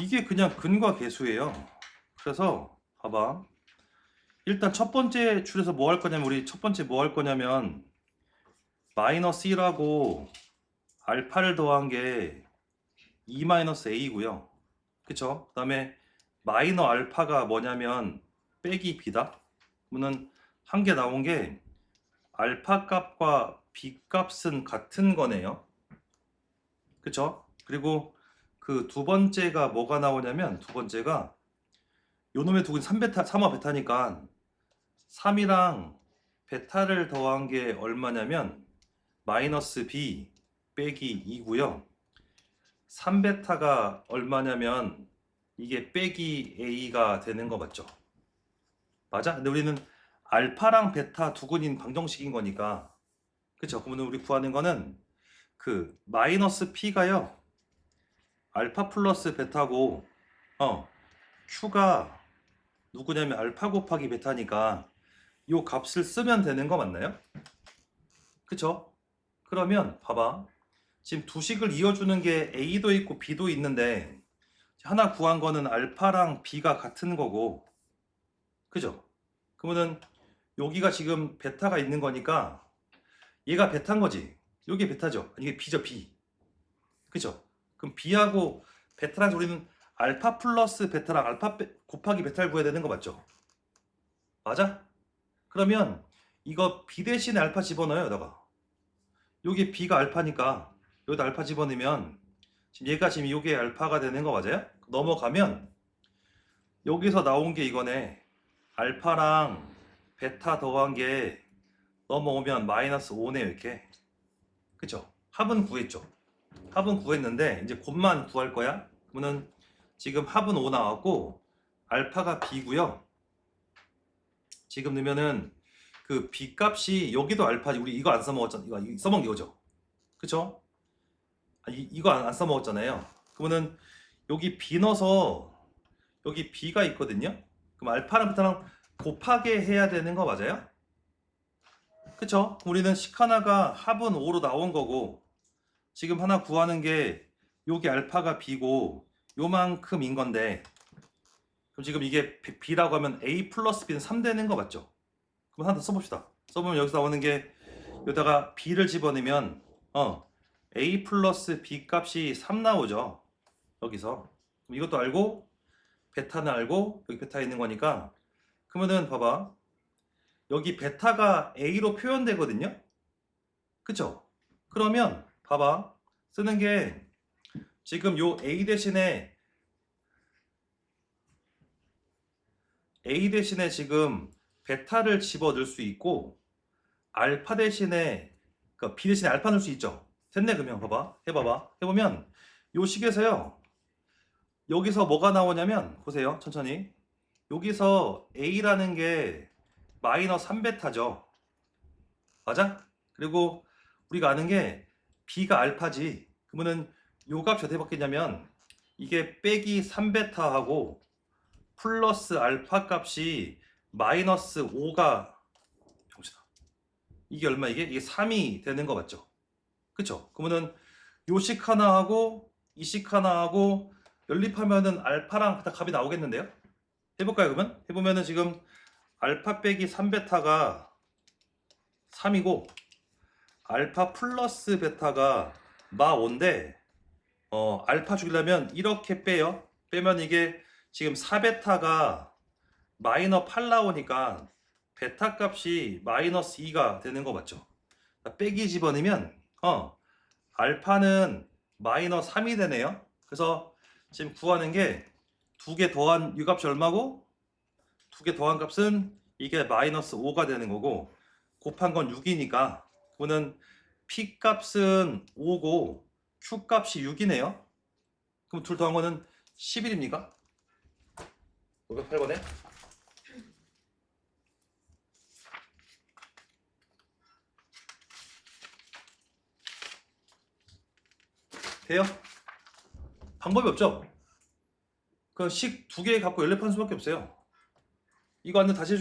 이게 그냥 근과 계수예요. 그래서 봐봐. 일단 첫 번째 줄에서 뭐 할 거냐면 우리 첫 번째 뭐 할 거냐면 마이너스 1하고 알파를 더한 게2 마이너스 a고요. 그쵸? 그 다음에 마이너 알파가 뭐냐면 빼기 b다. 그러면 한 개 나온 게 알파 값과 b 값은 같은 거네요. 그쵸? 그리고 그 두 번째가 뭐가 나오냐면 두 번째가 요 놈의 두근 3베타, 3화 베타니까 3이랑 베타를 더한 게 얼마냐면 마이너스 b 빼기 2고요. 3베타가 얼마냐면 이게 빼기 a가 되는 거 맞죠? 맞아? 근데 우리는 알파랑 베타 두근인 방정식인 거니까 그쵸? 그러면 우리 구하는 거는 그 마이너스 p가요. 알파 플러스 베타고 어 q가 누구냐면 알파 곱하기 베타니까 요 값을 쓰면 되는 거 맞나요? 그쵸? 그러면 봐봐 지금 두 식을 이어주는 게 a도 있고 b도 있는데 하나 구한 거는 알파랑 b가 같은 거고 그죠? 그러면은 여기가 지금 베타가 있는 거니까 얘가 베타인 거지 요게 베타죠 이게 b죠 b 그죠? 그럼 b하고 베타랑 우리는 알파 플러스 베타랑 알파 베- 곱하기 베타를 구해야 되는 거 맞죠? 맞아? 그러면 이거 b 대신에 알파 집어넣어요 여기다가 요게 b가 알파니까 여기다 알파 집어넣으면 지금 얘가 지금 요게 알파가 되는 거 맞아요? 넘어가면 여기서 나온 게 이거네 알파랑 베타 더한 게 넘어오면 마이너스 5네 이렇게 그쵸? 합은 구했죠 합은 구했는데 이제 곱만 구할 거야 그러면은 지금 합은 5 나왔고 알파가 b고요 지금 넣으면은 그 b 값이 여기도 알파지 우리 이거 안 써먹었잖아 이거 써먹은 게 이거죠 그쵸? 아, 이, 이거 안, 안 써먹었잖아요 그러면은 여기 b 넣어서 여기 b가 있거든요 그럼 알파랑 베타랑 곱하게 해야 되는 거 맞아요? 그쵸? 우리는 식 하나가 합은 5로 나온 거고 지금 하나 구하는 게 여기 알파가 b고 요만큼인 건데 그럼 지금 이게 B- b라고 하면 a 플러스 b는 3 되는 거 맞죠? 그럼 하나 더 써봅시다. 써보면 여기서 나오는 게 여기다가 b를 집어넣으면 어 a 플러스 b 값이 3 나오죠? 여기서. 이것도 알고 베타는 알고 여기 베타 있는 거니까 그러면은 봐봐. 여기 베타가 a로 표현되거든요? 그쵸? 그러면 봐봐. 쓰는 게 지금 요 a 대신에 a 대신에 지금 베타를 집어 넣을 수 있고 알파 대신에 그러니까 b 대신에 알파 넣을 수 있죠. 됐네 그러면. 봐봐. 해봐봐. 해보면 요 식에서요. 여기서 뭐가 나오냐면 보세요. 천천히. 여기서 a라는 게 마이너스 3베타죠. 맞아? 그리고 우리가 아는 게 b가 알파지 그러면은 요 값이 어떻게 바뀌냐면 이게 빼기 3베타하고 플러스 알파 값이 마이너스 5가 정신아 이게 얼마 이게? 이게 3이 되는 거 맞죠? 그쵸? 그러면은 요식 하나 하고 이식 하나 하고 연립하면은 알파랑 베타 값이 나오겠는데요? 해볼까요 그러면? 해보면은 지금 알파 빼기 3베타가 3이고 알파 플러스 베타가 마 5인데 어 알파 죽이려면 이렇게 빼요. 빼면 이게 지금 4베타가 마이너 8 나오니까 베타 값이 마이너스 2가 되는 거 맞죠? 빼기 집어넣으면 어 알파는 마이너 3이 되네요. 그래서 지금 구하는 게 두 개 더한 이 값이 얼마고? 두 개 더한 값은 이게 마이너스 5가 되는 거고 곱한 건 6이니까 그거는 P 값은 5고 Q 값이 6이네요. 그럼 둘 더한 거는 11입니까? 508번에? 돼요? 방법이 없죠? 그식두 개 갖고 연립한 수밖에 없어요. 이거 안돼 다시 해줄게.